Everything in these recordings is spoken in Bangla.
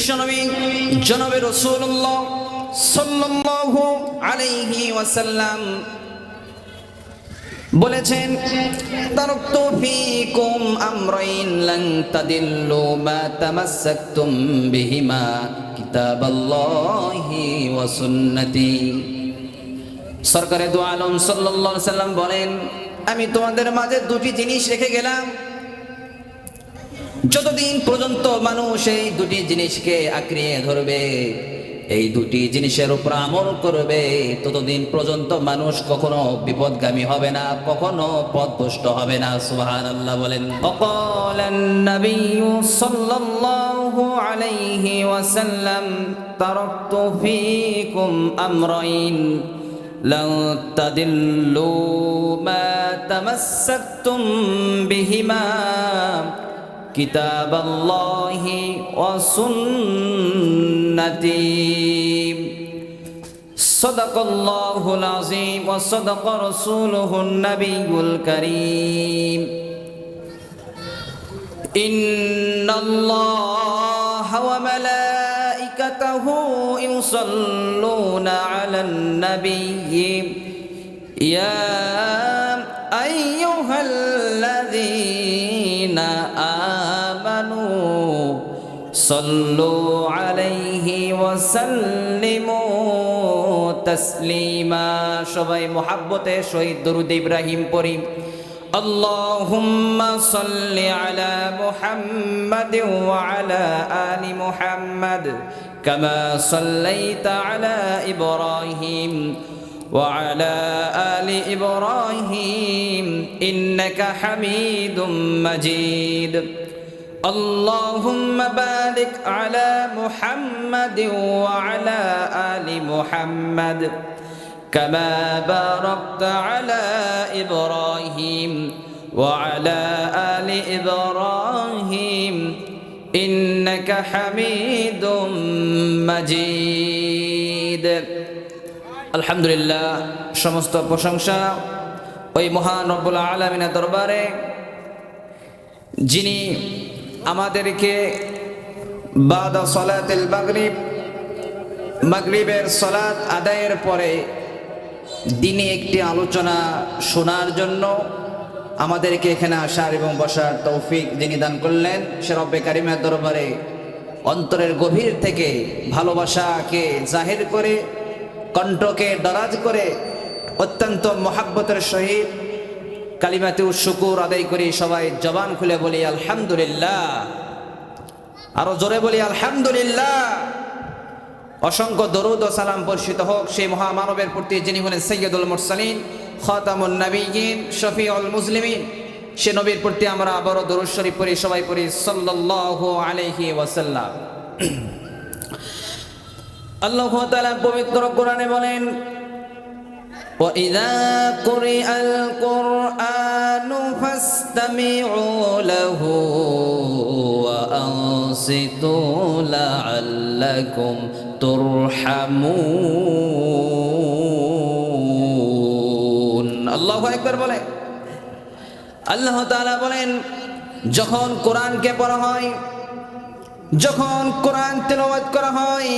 বিশ্বনবী জনবে রসুল্লাহ আলাইহি ওয়াসাল্লাম বলেছেন তারকতু ফীকুম আমরাইন লান তাদিল্লু মা তামাসসাকতুম বিহিমা কিতাবাল্লাহি ওয়া সুন্নতি। সরকারে দু আলম সাল্লাল্লাহু আলাইহি সাল্লাম বলেন, আমি তোমাদের মাঝে দুটি জিনিস রেখে গেলাম। যতদিন পর্যন্ত মানুষ এই দুটি জিনিসকে আঁকড়িয়ে ধরবে এই দুটি জিনিসের উপর আমল করবে ততদিন পর্যন্ত মানুষ কখনো বিপদগামী হবে না কখনো পথভ্রষ্ট হবে না সুহান আল্লাহ বলেন অকল নবী সাল্লাল্লাহু আলাইহি ওয়াসাল্লাম তারাকতু ফীকুম আমরাইন لن تضلوا ما تمسكتم بهما كتاب الله وسنتي صدق الله العظيم وصدق رسوله النبي الكريم إن الله وملائكته يصلون على النبي يا أيها الذين صلوا عليه وسلموا تسليما সবাই মহাব্বতে শহীদ দরুদ ইব্রাহিম পড়ি اللهم صل على محمد وعلى آل محمد كما صليت على إبراهيم وعلى آل إبراهيم إنك حميد مجيد اللهم بارك على محمد وعلى آل محمد كما باركت على إبراهيم وعلى آل إبراهيم إنك حميد مجيد আলহামদুলিল্লাহ সমস্ত প্রশংসা ওই মহান রব্বুল আলমিনের দরবারে যিনি আমাদেরকে বাদা সলাতিল মাগরিব, মাগরিবের সলাত আদায়ের পরে দিনে একটি আলোচনা শোনার জন্য আমাদেরকে এখানে আসার এবং বসার তৌফিক যিনি দান করলেন, সে রব্বে কারিমের দরবারে অন্তরের গভীর থেকে ভালোবাসাকে জাহির করে, কণ্ঠকে দরাজ করে অত্যন্ত মহাব্বতের সহিত কালিমাতে শুকুর আদায় করি, সবাই জবান খুলে বলি, আলহামদুলিল্লাহ। আরও জোরে বলি, আলহামদুলিল্লাহ। অসংখ্য দরুদ ও সালাম বর্ষিত হোক সেই মহামানবের প্রতি, যিনি হলেন সৈয়দুল মুরসালিন, খতামুন নবীন শফিউল মুসলিমিন। সে নবীর প্রতি আমরা আবারও দরুদ শরীফ পড়ি, সবাই পড়ি, সাল্লাল্লাহু আলাইহি ওয়াসাল্লাম। আল্লাহ তাআলা পবিত্র কোরআনে বলেন وإذا قرئ القرآن فاستمعوا له وأنصتوا لعلكم ترحمون আল্লাহু আকবার বলে আল্লাহ তাআলা বলেন যখন কোরআনকে পড়া হয় যখন কোরআন তেলাওয়াত করা হয়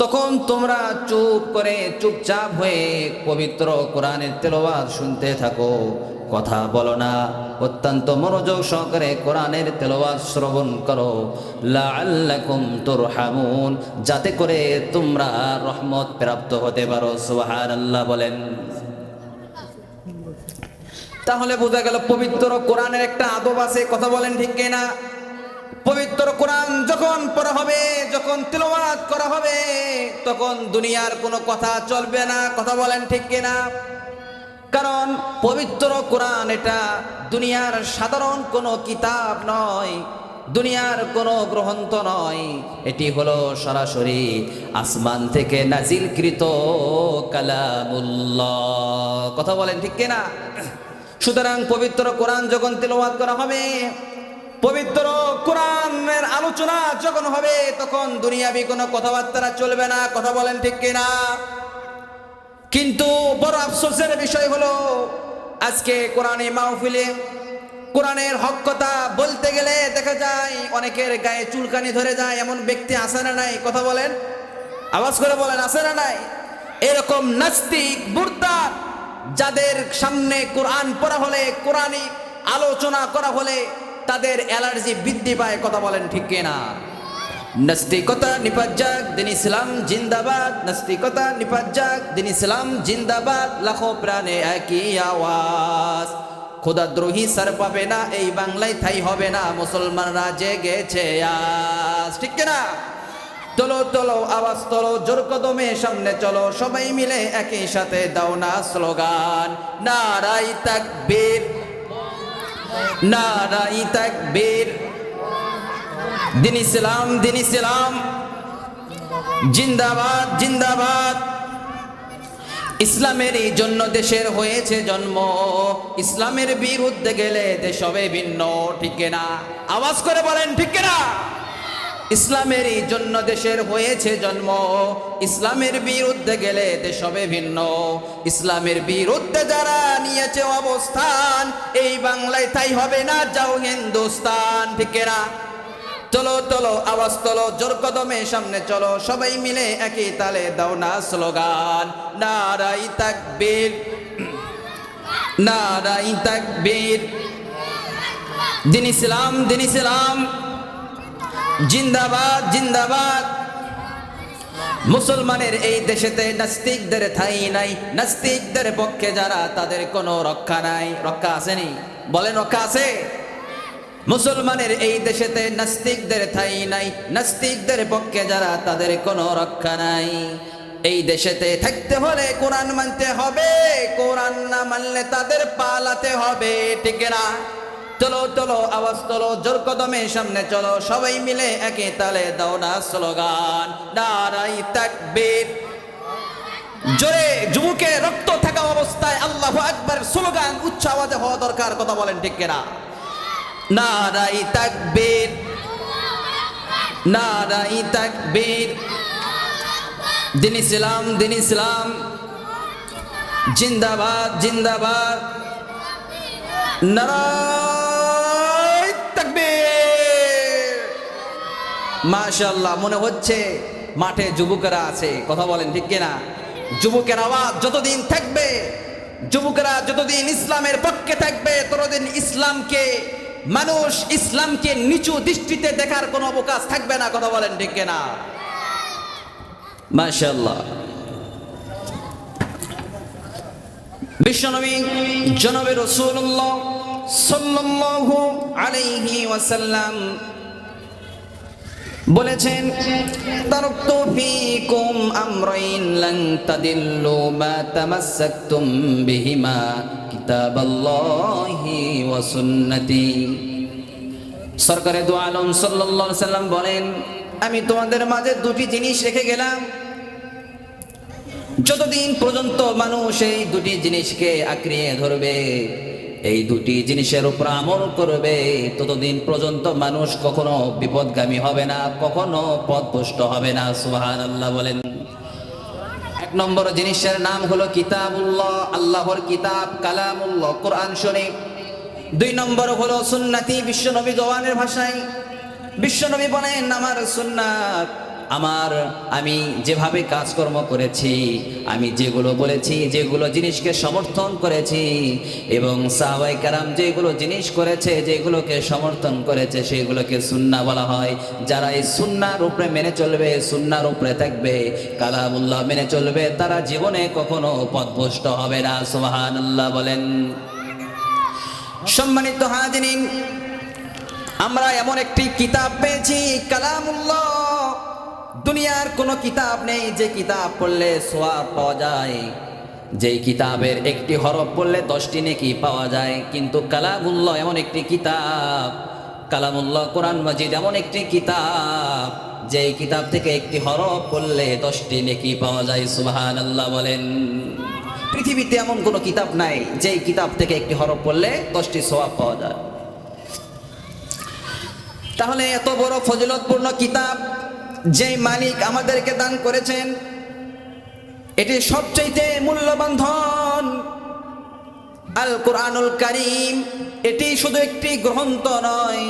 তখন তোমরা চুপ করে চুপচাপ হয়ে পবিত্র কোরআনের তেলাওয়াত শুনতে থাকো। কথা বলো না, অত্যন্ত মনোযোগ সহকারে কোরআনের তেলাওয়াত শ্রবণ করো। লাআল্লাকুম তুরহামুন, যাতে করে তোমরা রহমত প্রাপ্ত হতে পারো, সুবহানাল্লাহ বলেন। তাহলে বোঝা গেল পবিত্র কোরআনের একটা আদব আছে, কথা বলেন ঠিক কিনা? পবিত্র কোরআন যখন পড়া হবে, যখন তিলওয়াত করা হবে, তখন দুনিয়ার কোনো কথা চলবে না, কথা বলেন ঠিক কিনা? কারণ পবিত্র কোরআন এটা দুনিয়ার সাধারণ কোনো কিতাব নয়, দুনিয়ার কোনো গ্রন্থ নয়। এটি হলো সরাসরি আসমান থেকে নাজিলকৃত কালামুল্লাহ। কথা বলেন ঠিক কিনা? সুতরাং পবিত্র কোরআন যখন তেলাওয়াত করা হবে পবিত্র কোরআনের আলোচনা যখন হবে, তখন দুনিয়াবি কোনো কথাবার্তা চলবে না। কথা বলেন ঠিক কিনা? কিন্তু বড় আফসোসের বিষয় হলো, আজকে কোরআনে মাহফিলে, কোরআনের হক কথা বলতে গেলে দেখা যায় অনেকের গায়ে চুলকানি ধরে যায়, এমন ব্যক্তি আসে না নাই? কথা বলেন। আওয়াজ করে বলেন, আছে না নাই? এরকম নাস্তিক, বুর্দা, যাদের সামনে কোরআন পড়া হলে, কোরআনই আলোচনা করা হলে তাদের অ্যালার্জি বৃদ্ধি পায়, কথা বলেন ঠিক কিনা? নাস্তিকতা নিপাজ্জাক, দিন ইসলাম জিন্দাবাদ। নাস্তিকতা নিপাজ্জাক, দিন ইসলাম জিন্দাবাদ। লাখো প্রাণে একই আওয়াজ। খোদাদ্রোহী সার পাবে না, এই বাংলায় ঠাই হবে না, মুসলমানরা জেগেছে আজ। ঠিক কিনা? চলো চলো আওয়াজ তোলো, জোর কদমে সামনে চলো, সবাই মিলে একই সাথে দাও না স্লোগান। নারাই তাকবীর। নারাই দিন ইসলাম দিন ইসলাম। জিন্দাবাদ জিন্দাবাদ। ইসলামের এই জন্য দেশের হয়েছে জন্ম। ইসলামের বিরুদ্ধে গেলে দেশ হবে ভিন্ন, ঠিক না আওয়াজ করে বলেন, ঠিক না ইসলামের এই জন্য দেশের হয়েছে জন্ম। ইসলামের বিরুদ্ধে গেলে দেশ হবে ভিন্ন। ইসলামের বিরুদ্ধে যারা নিয়েছে অবস্থান, এই বাংলায় তাই হবে না, যাও হিন্দুস্তান। ঠিকেরা চলো চলো, আওয়াজ তোলো, জোর কদমে সামনে চলো, সবাই মিলে একই তালে দাও না স্লোগান। নারাই তাকবীর নারাই তাকবীর। দিন ইসলাম দিন ইসলাম। জিন্দাবাদ জিন্দাবাদ। মুসলমানের এই দেশেতে নাস্তিকদের ঠাই নাই। নাস্তিকদের পক্ষে যারা তাদের কোনো রক্ষা নাই। রক্ষা আসেনি বলেন রক্ষা আছে? মুসলমানের এই দেশেতে নাস্তিকদের ঠাই নাই। নাস্তিকদের পক্ষে যারা তাদের কোনো রক্ষা নাই। এই দেশেতে থাকতে হলে কোরআন মানতে হবে। কোরআন না মানলে তাদের পালাতে হবে, ঠিক না? চলো চলো আওয়াজ তোলো, জোর কদমে সামনে চলো, সবাই মিলে একে তালে দাও না স্লোগান। নারাই তাকবীর। জোরে যুবকে রক্ত থাকা অবস্থায় আল্লাহ আকবার স্লোগান, উচ্চ আওয়াজে হওয়া দরকার, কথা বলেন ঠিক কিনা? নারাই তাকবীর। নারাই তাকবীর। দিন ইসলাম দিন ইসলাম। জিন্দাবাদ জিন্দাবাদ। নারাই মাশাআল্লাহ, মনে হচ্ছে মাঠে যুবকেরা আছে। কথা বলেন ঠিক কিনা? যুবকের আওয়াজ যতদিন থাকবে, যুবকেরা যতদিন ইসলামের পক্ষে থাকবে, ততদিন ইসলামকে, মানুষ ইসলামকে নিচু দৃষ্টিতে দেখার কোনো অবকাশ থাকবে না, কথা বলেন ঠিক কিনা? মাশাআল্লাহ। বিশ্বনবী জনবে রসুল্লাহ সাল্লাল্লাহু আলাইহি ওয়াসাল্লাম বলেছেন সুন্নতি। দু আলম সাল্লাম বলেন, আমি তোমাদের মাঝে দুটি জিনিস রেখে গেলাম। যতদিন পর্যন্ত মানুষ এই দুটি জিনিসকে আঁকড়িয়ে ধরবে এই দুটি জিনিসের উপর আমল করবে, ততদিন পর্যন্ত মানুষ কখনো বিপদগামী হবে না, কখনো পথভ্রষ্ট হবে না সুহান আল্লাহ বলেন। এক নম্বর জিনিসের নাম হলো কিতাবুল্লাহ, আল্লাহর কিতাব, কালামুল্লাহ, কোরআন শরীফ। দুই নম্বর হলো সুন্নাতি, বিশ্বনবী জওয়ানের ভাষায়। বিশ্বনবী বলেন, আমার সুন্নাত আমার, আমি যেভাবে কাজকর্ম করেছি, আমি যেগুলো বলেছি, যেগুলো জিনিসকে সমর্থন করেছি, এবং সাহাবাই কারাম যেগুলো জিনিস করেছে, যেগুলোকে সমর্থন করেছে, সেগুলোকে সুন্না বলা হয়। যারা এই সুন্নার উপরে মেনে চলবে, সুন্নার উপরে থাকবে, কালামুল্লাহ মেনে চলবে, তারা জীবনে কখনো পথভ্রষ্ট হবে না সুবাহান আল্লাহ বলেন। সম্মানিত হাজিরিন, আমরা এমন একটি কিতাব পেয়েছি, কালামুল্লাহ। দুনিয়ার কোনো কিতাব নেই যে কিতাব পড়লে সোয়াব পাওয়া যায়। যেই কিতাবের একটি হরফ পড়লে দশটি নেকি পাওয়া যায়। কিন্তু কালামুল্লাহ এমন একটি কিতাব, কালামুল্লাহ কোরআন মজিদ এমন একটি কিতাব, যেই কিতাব থেকে একটি হরফ পড়লে দশটি নেকি পাওয়া যায়। সুবাহান আল্লাহ বলেন। পৃথিবীতে এমন কোনো কিতাব নাই যেই কিতাব থেকে একটি হরফ পড়লে দশটি সোয়াব পাওয়া যায়। তাহলে এত বড় ফজিলতপূর্ণ কিতাব যে মালিক আমাদেরকে দান করেছেন, এটি সবচাইতে মূল্যবান ধন। আল কোরআনুল করিম, এটি শুধু একটি গ্রন্থ নয়,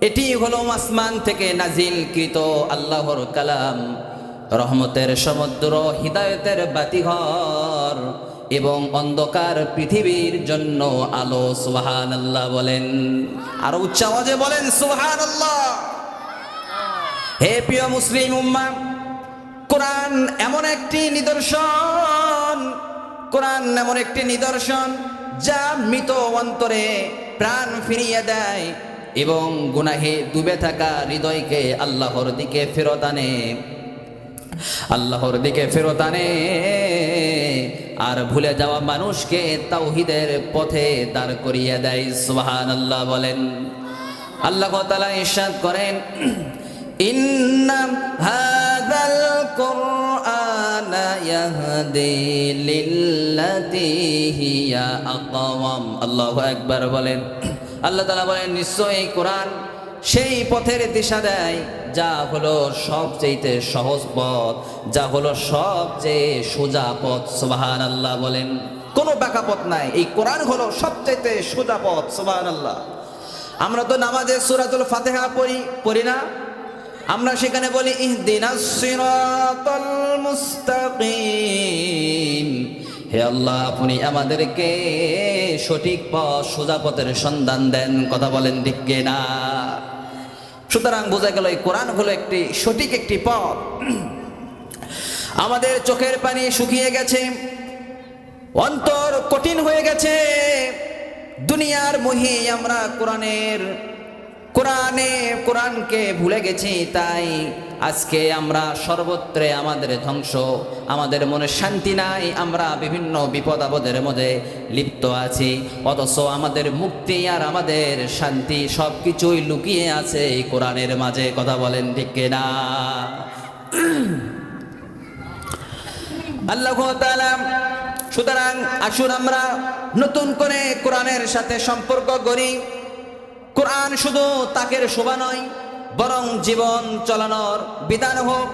এটি হলো আসমান থেকে নাজিলকৃত আল্লাহর কালাম। রহমতের সমুদ্র, হৃদায়তের বাতিঘর এবং অন্ধকার পৃথিবীর জন্য আলো সুবহান আল্লাহ বলেন। আর উচ্চ আওয়াজে বলেন সুবহান আল্লাহ হে প্রিয় মুসলিম উম্মা, কোরআন এমন একটি নিদর্শন, কোরআন এমন একটি নিদর্শন যা মৃত অন্তরে প্রাণ ফিরিয়ে দেয় এবং গুনাহে ডুবে থাকা হৃদয়কে আল্লাহর দিকে ফেরত আনে। আল্লাহর দিকে ফেরত আনে। আর ভুলে যাওয়া মানুষকে তাওহিদের পথে দাঁড় করিয়ে দেয় সুবহান আল্লাহ বলেন। আল্লাহ তাআলা ইরশাদ করেন ইন্না হাযাল কুরআন ইয়াহদি লিল্লাতি হিয়া আকওয়াম। আল্লাহু আকবার বলেন। আল্লাহ তাআলা বলেন, নিশ্চয়ই এই কোরআন সেই পথের দিশা দেয় যা হলো সবচেয়ে সহজ পথ, যা হলো সবচেয়ে সোজা পথ। সুবাহান আল্লাহ বলেন। কোনো বাঁকা পথ নাই। এই কোরআন হলো সবচেয়ে সোজা পথ। সুবাহান আল্লাহ আমরা তো নামাজে সুরাতুল ফাতেহা পড়ি পড়ি না। আমরা সেখানে বলি হে আল্লাহ, আপনি আমাদেরকে সঠিক পথ, সোজা পথের সন্ধান দেন, কথা বলেন ঠিক না সুতরাং বোঝা গেল এই কোরআন হলো একটি সঠিক একটি পথ। আমাদের চোখের পানি শুকিয়ে গেছে, অন্তর কঠিন হয়ে গেছে। দুনিয়ার মহি আমরা কোরআনের কোরআনে, কোরআনকে ভুলে গেছি, তাই আজকে আমরা সর্বত্রে আমাদের ধ্বংস, আমাদের মনে শান্তি নাই, আমরা বিভিন্ন বিপদ আপদের মধ্যে লিপ্ত আছি, অথচ আমাদের মুক্তি আর আমাদের শান্তি সব কিছুই লুকিয়ে আছে এই কোরআনের মাঝে, কথা বলেন ঠিক না আল্লাহ সুতরাং আসুন আমরা নতুন করে কোরআনের সাথে সম্পর্ক করি কোরআন শুধু তাকের শোভা নয়, বরং জীবন চলানোর বিধান হোক।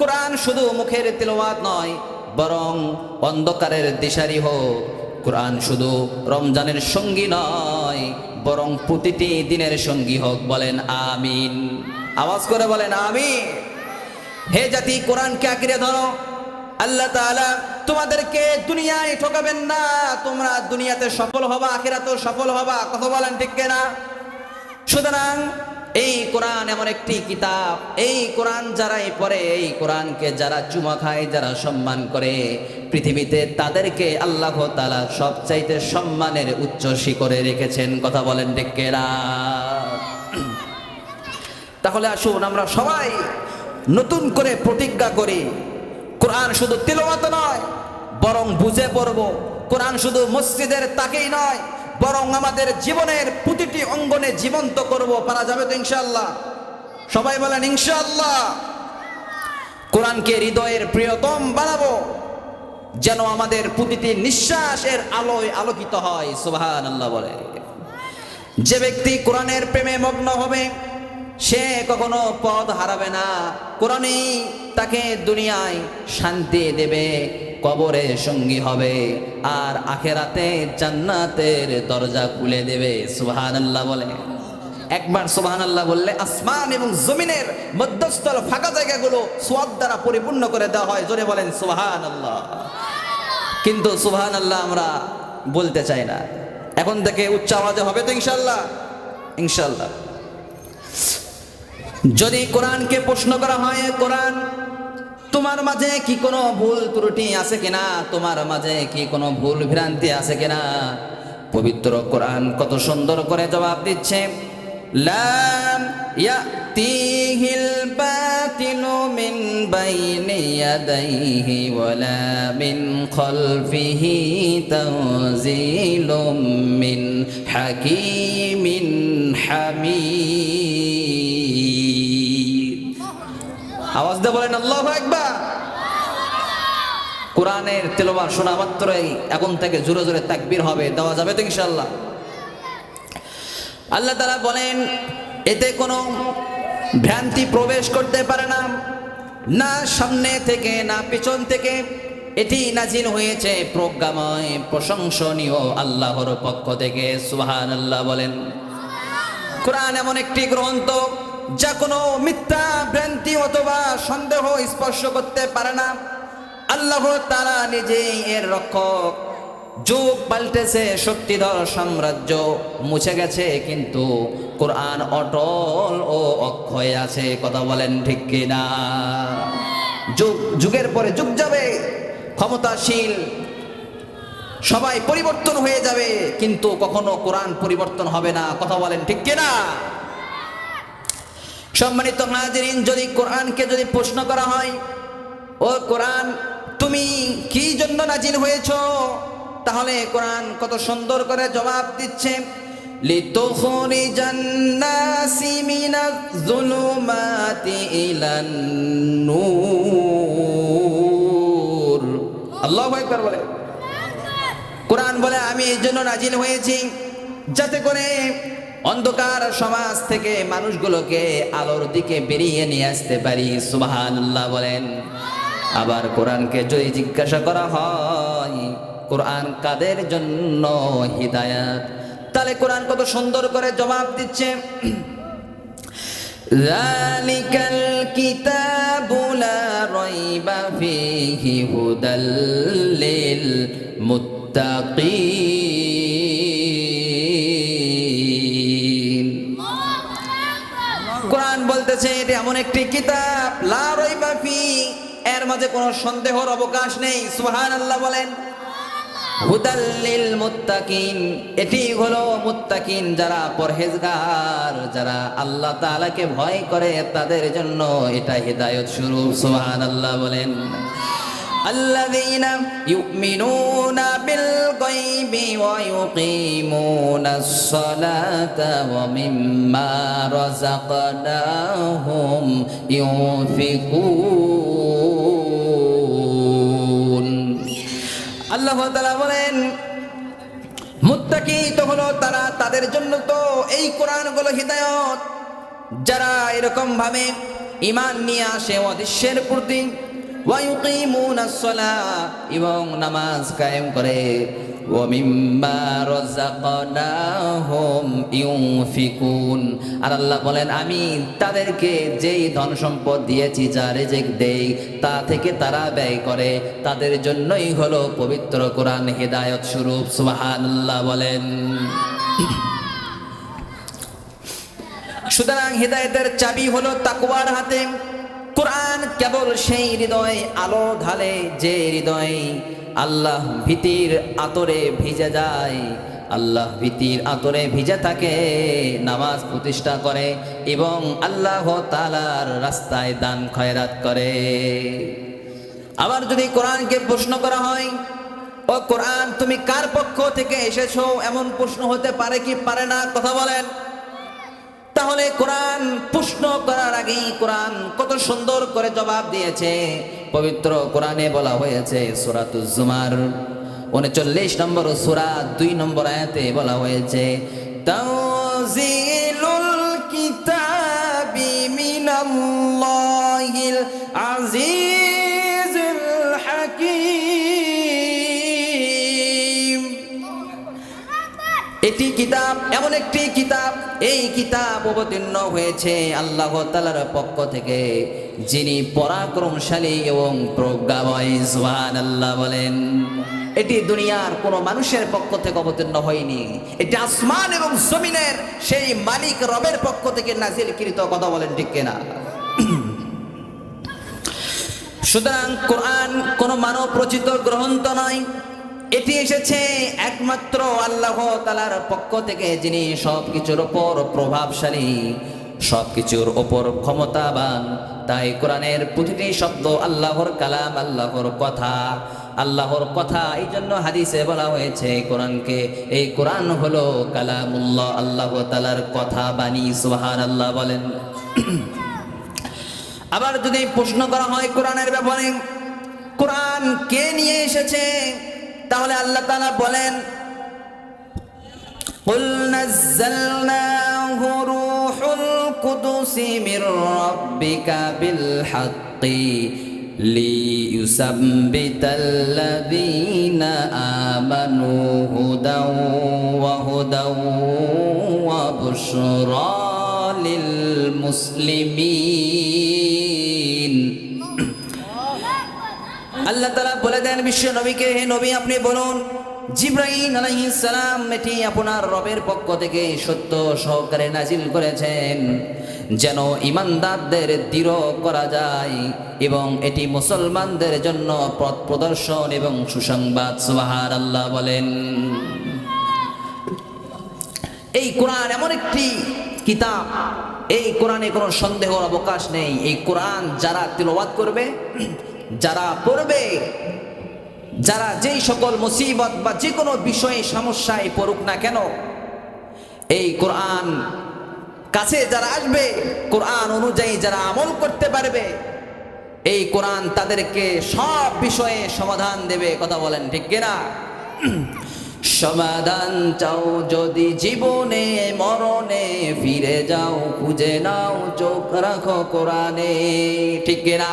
কোরআন শুধু মুখের তেলাওয়াত নয়, বরং অন্ধকারের দিশারি হোক। কোরআন শুধু রমজানের সঙ্গী নয়, বরং প্রতিটি দিনের সঙ্গী হোক বলেন আমিন। আওয়াজ করে বলেন আমিন। হে জাতি, কোরআনকে আঁকড়ে ধরো। আল্লাহ তাআলা তোমাদেরকে দুনিয়ায় ঠকাবেন না, তোমরা দুনিয়াতে সফল হবা, আখিরাতেও সফল হবা। কথা বলেন ঠিক না সুতরাং এই কোরআন এমন একটি কিতাব। এই কোরআন যারাই পড়ে, এই কোরআনকে যারা চুমা খায়, যারা সম্মান করে, পৃথিবীতে তাদেরকে আল্লাহ তাআলা সবচাইতে সম্মানের উচ্চ শিখরে রেখেছেন। কথা বলেন ডেকেরা তাহলে আসুন আমরা সবাই নতুন করে প্রতিজ্ঞা করি, কোরআন শুধু তিলওয়াত নয়, বরং বুঝে পড়ব, কোরআন শুধু মসজিদের তাকেই নয় বরং আমাদের জীবনের প্রতিটি অঙ্গনে জীবন্ত করব, পারা যাবে তো ইনশাল্লাহ সবাই বলেন ইনশাল্লাহ কোরআনকে হৃদয়ের প্রিয়তম বানাবো, যেন আমাদের প্রতিটি নিঃশ্বাসের আলোয় আলোকিত হয় সুবহান আল্লাহ বলে। যে ব্যক্তি কোরআনের প্রেমে মগ্ন হবে, সে কখনো পদ হারাবে না। কোরআনই তাকে দুনিয়ায় শান্তি দেবে। কবরে সঙ্গী হবে। আর আখেরাতে জান্নাতের দরজা খুলে দেবে। সুবহান আল্লাহ বলে। একবার সোহান আল্লাহ বললে আসমান এবং জমিনের মধ্যস্থল ফাঁকা জায়গাগুলো সোয়াদ দ্বারা পরিপূর্ণ করে দেওয়া হয়। জোরে বলেন সোহান আল্লাহ কিন্তু সোহান আল্লাহ আমরা বলতে চাই না। এখন থেকে উচ্চ আওয়াজে হবে তো ইনশাল্লাহ ইনশাল্লাহ যদি কোরআনকে প্রশ্ন করা হয়, কোরআন তোমার মাঝে কি কোনো ভুল ত্রুটি আছে কিনা? তোমার মাঝে কি কোনো ভুল ভ্রান্তি আছে কিনা? পবিত্র কোরআন কত সুন্দর করে জবাব দিচ্ছে। বাতিলু মিন মিন হাকিমিন হামিদ। আওয়াজ দিয়ে বলেন, আল্লাহ একবার কোরআনের তেলোবার শোনা মাত্রই এখন থেকে জোরে জোরে তাকবির হবে, দেওয়া যাবে তো ইনশাল্লাহ আল্লাহ তারা বলেন, এতে কোনো ভ্রান্তি প্রবেশ করতে পারে না। না সামনে থেকে, না পিছন থেকে। এটি নাজিল হয়েছে প্রজ্ঞাময়, প্রশংসনীয় আল্লাহর পক্ষ থেকে। সুহান আল্লাহ বলেন। কোরআন এমন একটি গ্রন্থ যা কোনো মিথ্যা ভ্রান্তি অথবা সন্দেহ স্পর্শ করতে পারে না। আল্লাহ তারা নিজেই এর রক্ষক। যুগ পাল্টেছে, শক্তিধর সাম্রাজ্য মুছে গেছে, কিন্তু কোরআন অটল ও অক্ষয় আছে, কথা বলেন ঠিক কিনা? যুগ, যুগের পরে যুগ যাবে, ক্ষমতাশীল সবাই পরিবর্তন হয়ে যাবে, কিন্তু কখনো কোরআন পরিবর্তন হবে না, কথা বলেন ঠিক কিনা? সম্মানিত হাজিরিন যদি কোরআনকে যদি প্রশ্ন করা হয় ও কোরআন তুমি কি জন্য নাজিল হয়েছ তাহলে কোরআন কত সুন্দর করে জবাব দিচ্ছে لتخرج الناس من الظلمات إلى النور الله أكبر বলে কোরআন বলে আমি এই জন্য নাজিল হয়েছি যাতে করে অন্ধকার সমাজ থেকে মানুষগুলোকে আলোর দিকে বেরিয়ে নিয়ে আসতে পারি সুবাহান আল্লাহ বলেন আবার কোরআনকে যদি জিজ্ঞাসা করা হয় কোরআন কাদের জন্য হিদায়াত তাহলে কোরআন কত সুন্দর করে জবাব দিচ্ছে ذلك الكتاب لا ريب فيه هدى للمتقين কোরআন এটি এমন একটি কিতাব, লা রাইবা ফি। এর মাঝে কোনো সন্দেহর অবকাশ নেই। সুবহানাল্লাহ বলেন হুদাল্লিল মুত্তাকিন। এটি হলো মুত্তাকিন যারা পরহেজগার, যারা আল্লাহ তাআলাকে ভয় করে তাদের জন্য এটা হিদায়াত শুরু সুবহানাল্লাহ বলেন الذين يؤمنون بالغيب ويقيمون الصلاة ومما رزقناهم ينفقون. আল্লাহ তালা বলেন, মুত্তাকি তো হলো তারা তাদের জন্য তো এই কোরআনগুলো হৃদায়ত। যারা এরকম ভাবে ইমান নিয়ে আসে অদৃশ্যের প্রতি এবং নামাজ কায়েম করে। আর আল্লাহ বলেন, আমি তাদেরকে যেই ধন সম্পদ দিয়েছি, যা রিজিক দেই, তা থেকে তারা ব্যয় করে। তাদের জন্যই হলো পবিত্র কোরআন হিদায়ত স্বরূপ। সুবহানাল্লাহ বলেন। সুতরাং হৃদায়তের চাবি হলো তাকওয়ার হাতে। কোরআন কেবল সেই হৃদয়, আলো ঢালে যে হৃদয়। আল্লাহ ভীতির আতরে ভিজে যায়। আল্লাহ ভীতির আতরে ভিজে থাকে, নামাজ প্রতিষ্ঠা করে এবং আল্লাহ তালার রাস্তায় দান খয়রাত করে। আবার যদি কোরআনকে প্রশ্ন করা হয়, ও কোরআন, তুমি কার পক্ষ থেকে এসেছ? এমন প্রশ্ন হতে পারে কি, পারে না? কথা বলেন। তাহলে কোরআন প্রশ্ন করার আগেই কোরআন কত সুন্দর করে জবাব দিয়েছে। পবিত্র কোরআনে বলা হয়েছে সুরাতুজুমার উনচল্লিশ নম্বর সুরা, দুই নম্বর আয়াতে বলা হয়েছে কিতাবি মিনাল্লাহিল আজিজিল এটি কিতাব, এমন একটি কিতাব, এই কিতাব অবতীর্ণ হয়েছে আল্লাহ তালার পক্ষ থেকে, যিনি পরাক্রমশালী এবং প্রজ্ঞাময় সুহান আল্লাহ বলেন। এটি দুনিয়ার কোনো মানুষের পক্ষ থেকে অবতীর্ণ হয়নি। এটি আসমান এবং জমিনের সেই মালিক রবের পক্ষ থেকে নাজিল কৃত কথা বলেন, ঠিক কিনা? সুতরাং কোরআন কোনো মানব রচিত গ্রন্থ নয়। এটি এসেছে একমাত্র আল্লাহ তালার পক্ষ থেকে, যিনি সব কিছুর ওপর প্রভাবশালী সব কিছুর ওপর ক্ষমতাবান। তাই কোরআনের প্রতিটি শব্দ আল্লাহর কালাম, আল্লাহর কথা আল্লাহর কথা। এই জন্য হাদিসে বলা হয়েছে, কোরআনকে, এই কোরআন হলো কালামুল্লাহ, আল্লাহ তালার কথা বাণী সুহান আল্লাহ বলেন। আবার যদি প্রশ্ন করা হয় কোরআনের ব্যাপারে, কোরআন কে নিয়ে এসেছে? তাহলে আল্লাহ তাআলা বলেন قل نزلناه روح القدس من ربك بالحق ليثبت الذين آمنوا هدى وهدى وبشرى للمسلمين আল্লাহ তালা বলে দেন বিশ্ব নবীকে, হে নবী আপনি বলুন জিব্রাহিম সালাম এটি আপনার রবের পক্ষ থেকে সত্য সহকারে নাজিল করেছেন, যেন ইমানদারদের দৃঢ় করা যায় এবং এটি মুসলমানদের জন্য পথ প্রদর্শন এবং সুসংবাদ। সুবাহার আল্লাহ বলেন। এই কোরআন এমন একটি কিতাব, এই কোরআনে কোনো সন্দেহর অবকাশ নেই। এই কোরআন যারা তিলবাদ করবে যারা পড়বে, যারা যেই সকল মুসিবত বা যে কোনো বিষয়ে সমস্যায় পড়ুক না কেন, এই কোরআন কাছে যারা আসবে, কোরআন অনুযায়ী যারা আমল করতে পারবে, এই কোরআন তাদেরকে সব বিষয়ে সমাধান দেবে, কথা বলেন ঠিক কিনা? সমাধান চাও যদি জীবনে, মরণে ফিরে যাও, খুঁজে নাও, চোখ রাখো কোরআনে, ঠিক কিনা?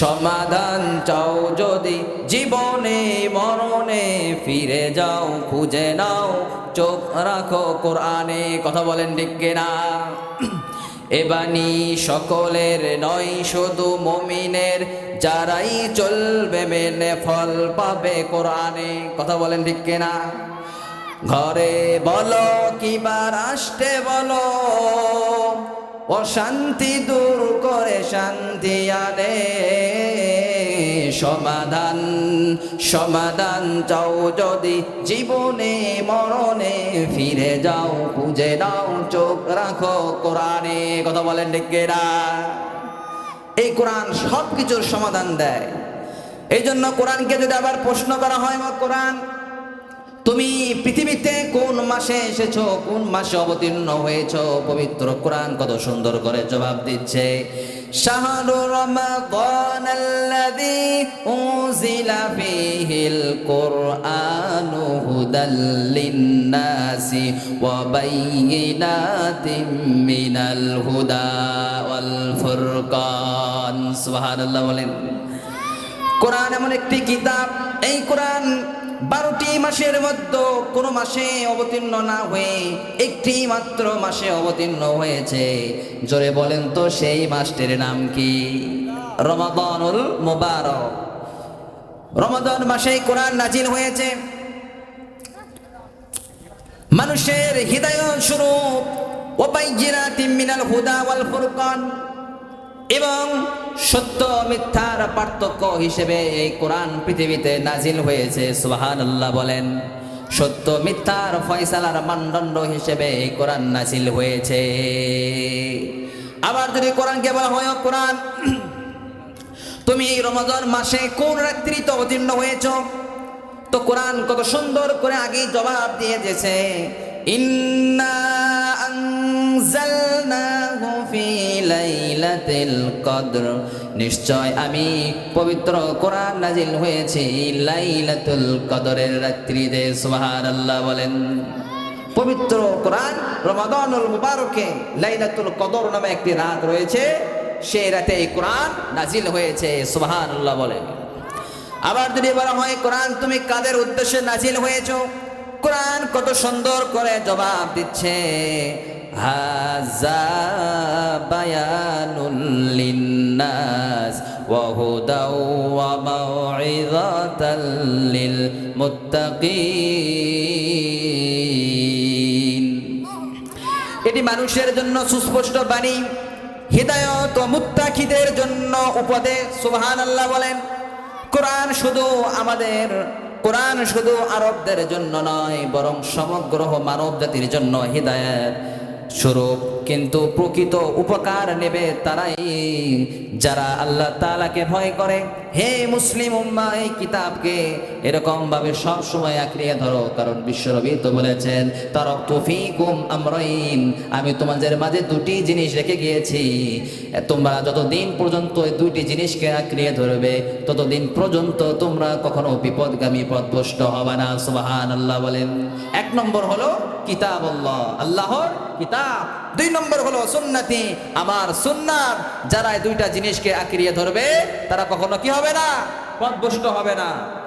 সমাধান চাও যদি জীবনে, মরণে ফিরে যাও, খুঁজে নাও, চোখ রাখো কোরআনে, কথা বলেন ঠিক না এবানি সকলের নয়, শুধু মমিনের, যারাই চলবে মেনে ফল পাবে কোরআনে, কথা বলেন ঠিক না ঘরে বলো কিবা রাষ্ট্রে বলো অশান্তি দূর করে শান্তি আনে সমাধান সমাধান চাও যদি জীবনে, মরণে ফিরে যাও, খুঁজে দাও, চোখ রাখো কোরআনে। কথা বলেন ডেকেরা এই কোরআন সব কিছুর সমাধান দেয়। এই জন্য কোরআনকে যদি আবার প্রশ্ন করা হয় কোরআন তুমি পৃথিবীতে কোন মাসে এসেছ? কোন মাসে অবতীর্ণ হয়েছো? পবিত্র কোরআন কত সুন্দর করে জবাব দিচ্ছে। বায়িনাতিন মিনাল হুদা বলেন। কোরআন এমন একটি কিতাব। এই কোরআন বারোটি মাসের মধ্যে কোনো মাসে অবতীর্ণ না হয়ে একটি মাত্র মাসে অবতীর্ণ হয়েছে। জোরে বলেন তো সেই মাসটির নাম কি? রমাদানুল মুবারক। রমাদান মাসে কোরআন নাজিল হয়েছে। মানুষের হৃদয় স্বরূপ ওবাইজিরাতিম মিনাল হুদা ওয়াল ফুরকান। এবং সত্য মিথ্যার পার্থক্য হিসেবে এই কোরআন পৃথিবীতে নাজিল হয়েছে সুবাহান আল্লাহ বলেন। সত্য মিথ্যার ফয়সালার মানদণ্ড হিসেবে এই কোরআন নাজিল হয়েছে। আবার যদি কোরআনকে বলা হয় কোরআন, তুমি এই রমজান মাসে কোন রাত্রিতে অবতীর্ণ হয়েছ? তো কোরআন কত সুন্দর করে আগেই জবাব দিয়ে দিয়েছে। নিশ্চয় আমি পবিত্র কোরআন নাজিল হয়েছি লাইলাতুল কদরের রাত্রিতে, সুবহানাল্লাহ বলেন। পবিত্র কোরআন রমাদানুল মুবারকে লাইলাতুল কদর নামে একটি রাত রয়েছে, সেই রাতে এই কোরআন নাজিল হয়েছে, সুবহানাল্লাহ বলেন। আবার যদি বলা হয়, কোরআন, তুমি কাদের উদ্দেশ্যে নাজিল হয়েছো? কোরআন কত সুন্দর করে জবাব দিচ্ছে। এটি মানুষের জন্য সুস্পষ্ট বাণী, হৃদায়ত ও জন্য উপদেশ। সুবহানাল্লাহ বলেন, কোরআন শুধু আমাদের কোরআন শুধু আরবদের জন্য নয় বরং সমগ্র মানব জাতির জন্য হৃদায়ত স্বরূপ। কিন্তু প্রকৃত উপকার নেবে তারাই। যারা আল্লাহ তাআলাকে ভয় করে, হে মুসলিম উম্মা, এই কিতাবকে এরকম ভাবে সব সময় আঁকড়িয়ে ধরো। কারণ বিশ্বনবী তো বলেছেন, তারক তুফিকুম আমরাইন। আমি তোমাদের মাঝে দুটি জিনিস রেখে গিয়েছি। তোমরা যতদিন পর্যন্ত এই দুইটি জিনিসকে আঁকড়িয়ে ধরবে, ততদিন পর্যন্ত তোমরা কখনো বিপদগামী পথভ্রষ্ট হবে না। সুবাহান আল্লাহ বলেন। এক নম্বর হলো কিতাব আল্লাহ আল্লাহর কিতাব। দুই নম্বর হলো সুন্নাতি। আমার সুন্নাত, যারা দুইটা জিনিসকে আঁকড়িয়ে ধরবে, তারা কখনো কি হবে না? পথভ্রষ্ট হবে না।